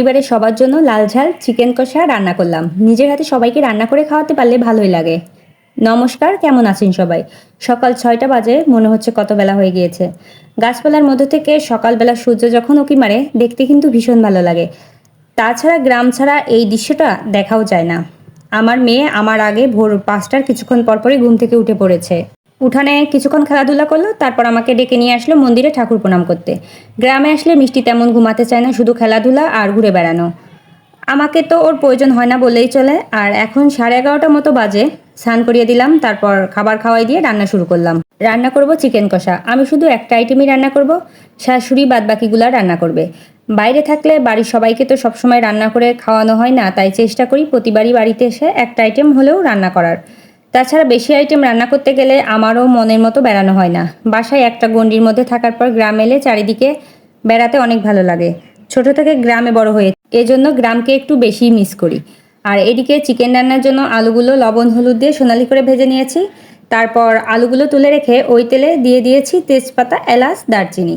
এবারে সবার জন্য লাল ঝাল, চিকেন কষা রান্না করলাম। নিজের হাতে সবাইকে রান্না করে খাওয়াতে পারলে ভালোই লাগে। নমস্কার, কেমন আছেন সবাই? সকাল ছয়টা বাজে, মনে হচ্ছে কত বেলা হয়ে গিয়েছে। গাছপালার মধ্যে থেকে সকালবেলা সূর্য যখন উকি মারে, দেখতে কিন্তু ভীষণ ভালো লাগে। তাছাড়া গ্রাম ছাড়া এই দৃশ্যটা দেখাও যায় না। আমার মেয়ে আমার আগে ভোর পাঁচটার কিছুক্ষণ পরপরই ঘুম থেকে উঠে পড়েছে। উঠানে কিছুক্ষণ খেলাধুলা করল, তারপর আমাকে ডেকে নিয়ে আসলো মন্দিরে ঠাকুর প্রণাম করতে। গ্রামে আসলে মিষ্টি তেমন ঘুমাতে চায় না, শুধু খেলাধুলা আর ঘুরে বেড়ানো। আমাকে তো ওর প্রয়োজন হয় না বললেই চলে, আর এখন সাড়ে এগারোটা মতো বাজে, স্নান করিয়ে দিলাম, তারপর খাবার খাওয়াই দিয়ে রান্না শুরু করলাম। রান্না করব চিকেন কষা। আমি শুধু একটা আইটেমই রান্না করব, শাশুড়ি বাদ বাকিগুলা রান্না করবে। বাইরে থাকলে বাড়ির সবাইকে তো সবসময় রান্না করে খাওয়ানো হয় না, তাই চেষ্টা করি প্রতিবারই বাড়িতে এসে একটা আইটেম হলেও রান্না করার। তাছাড়া বেশি আইটেম রান্না করতে গেলে আমারও মনের মতো বেড়ানো হয় না। বাসায় একটা গণ্ডির মধ্যে থাকার পর গ্রাম এলে চারিদিকে বেড়াতে অনেক ভালো লাগে। ছোট থেকে গ্রামে বড় হয়ে এজন্য গ্রামকে একটু বেশি মিস করি। আর এদিকে চিকেন রান্নার জন্য আলুগুলো, লবণ, হলুদ দিয়ে সোনালি করে ভেজে নিয়েছি। তারপর আলুগুলো তুলে রেখে ওই তেলে দিয়ে দিয়েছি তেজপাতা, এলাচ, দারচিনি।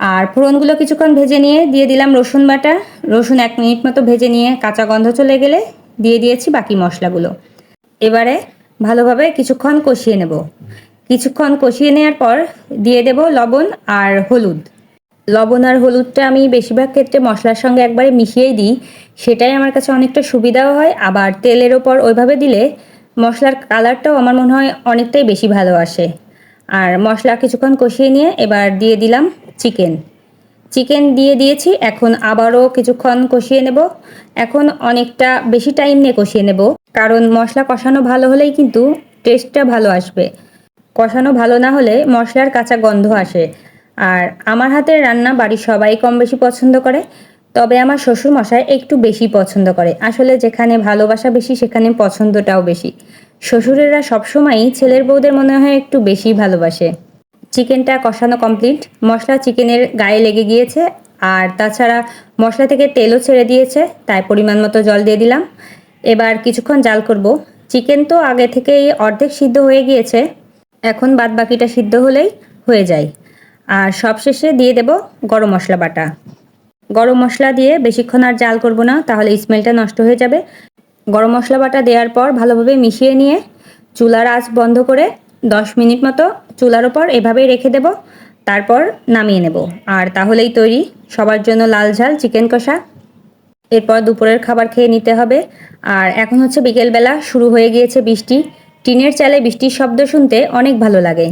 আর ফোড়নগুলো কিছুক্ষণ ভেজে নিয়ে দিয়ে দিলাম রসুন বাটা। রসুন এক মিনিট মতো ভেজে নিয়ে কাঁচা গন্ধ চলে গেলে দিয়ে দিয়েছি বাকি মশলাগুলো। এবারে ভালোভাবে কিছুক্ষণ কষিয়ে নেব। কিছুক্ষণ কষিয়ে নেওয়ার পর দিয়ে দেব লবণ আর হলুদ। লবণ আর হলুদটা আমি বেশিরভাগ ক্ষেত্রে মশলার সঙ্গে একবারে মিশিয়েই দিই। সেটাই আমার কাছে অনেকটা সুবিধাও হয়। আবার তেলের ওপর ওইভাবে দিলে মশলার কালারটাও আমার মনে হয় অনেকটাই বেশি ভালো আসে। আর মশলা কিছুক্ষণ কষিয়ে নিয়ে এবার দিয়ে দিলাম চিকেন। চিকেন দিয়ে দিয়েছি। এখন আবারও কিছুক্ষণ কষিয়ে নেব। এখন অনেকটা বেশি টাইম নিয়ে কষিয়ে নেব। কারণ মশলা কষানো ভালো হলেই কিন্তু টেস্টটা ভালো আসবে। কষানো ভালো না হলে মশলার কাঁচা গন্ধ আসে। আর আমার হাতের রান্না বাড়ির সবাই কম বেশি পছন্দ করে, তবে আমার শ্বশুর মশাই একটু বেশি পছন্দ করে। আসলে যেখানে ভালোবাসা বেশি, সেখানে পছন্দটাও বেশি। শ্বশুরেরা সবসময়ই ছেলের বউদের মনে হয় একটু বেশি ভালোবাসে। চিকেনটা কষানো কমপ্লিট মশলা চিকেনের গায়ে লেগে গিয়েছে, আর তাছাড়া মশলা থেকে তেলও ছেড়ে দিয়েছে, তাই পরিমাণ মতো জল দিয়ে দিলাম। এবার কিছুক্ষণ জাল করব। চিকেন তো আগে থেকেই অর্ধেক সিদ্ধ হয়ে গিয়েছে। এখন বাদ বাকিটা সিদ্ধ হলেই হয়ে যায়। আর সবশেষে দিয়ে দেব গরম মশলা বাটা। গরম মশলা দিয়ে বেশিক্ষণ আর জাল করব না, তাহলে স্মেলটা নষ্ট হয়ে যাবে। গরম মশলা বাটা দেওয়ার পর ভালোভাবে মিশিয়ে নিয়ে চুলার আঁচ বন্ধ করে দশ মিনিট মতো চুলার ওপর এভাবেই রেখে দেব। তারপর নামিয়ে নেব। আর তাহলেই তৈরি। সবার জন্য লাল ঝাল, চিকেন কষা। এরপর দুপুরের খাবার খেয়ে নিতে হবে। আর এখন হচ্ছে বিকেলবেলা শুরু হয়ে গিয়েছে বৃষ্টি। টিনের চালে বৃষ্টির শব্দ শুনতে অনেক ভালো লাগে।